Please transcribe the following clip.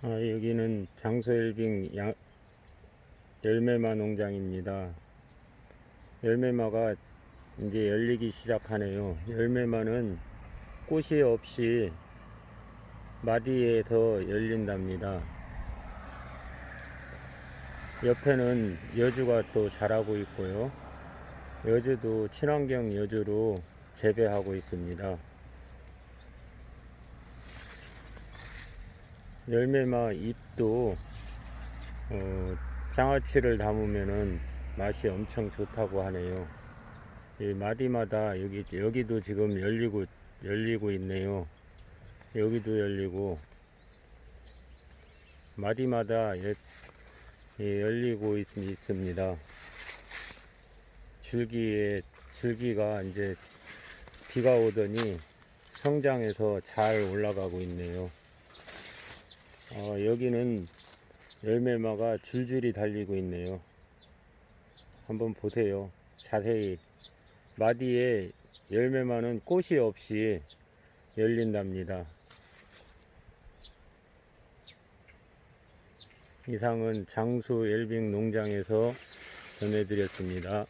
아, 여기는 장소일빙 양, 열매마 농장입니다. 열매마가 이제 열리기 시작하네요. 열매마는 꽃이 없이 마디에서 열린답니다. 옆에는 여주가 또 자라고 있고요. 여주도 친환경 여주로 재배하고 있습니다. 열매마 잎도 어, 장아찌를 담으면은 맛이 엄청 좋다고 하네요. 이 마디마다 여기 여기도 지금 열리고 열리고 있네요. 여기도 열리고 마디마다 예, 예, 열리고 있, 있습니다. 줄기에 줄기가 이제 비가 오더니 성장해서 잘 올라가고 있네요. 어, 여기는 열매마가 줄줄이 달리고 있네요. 한번 보세요. 자세히. 마디에 열매마는 꽃이 없이 열린답니다. 이상은 장수 엘빙 농장에서 전해드렸습니다.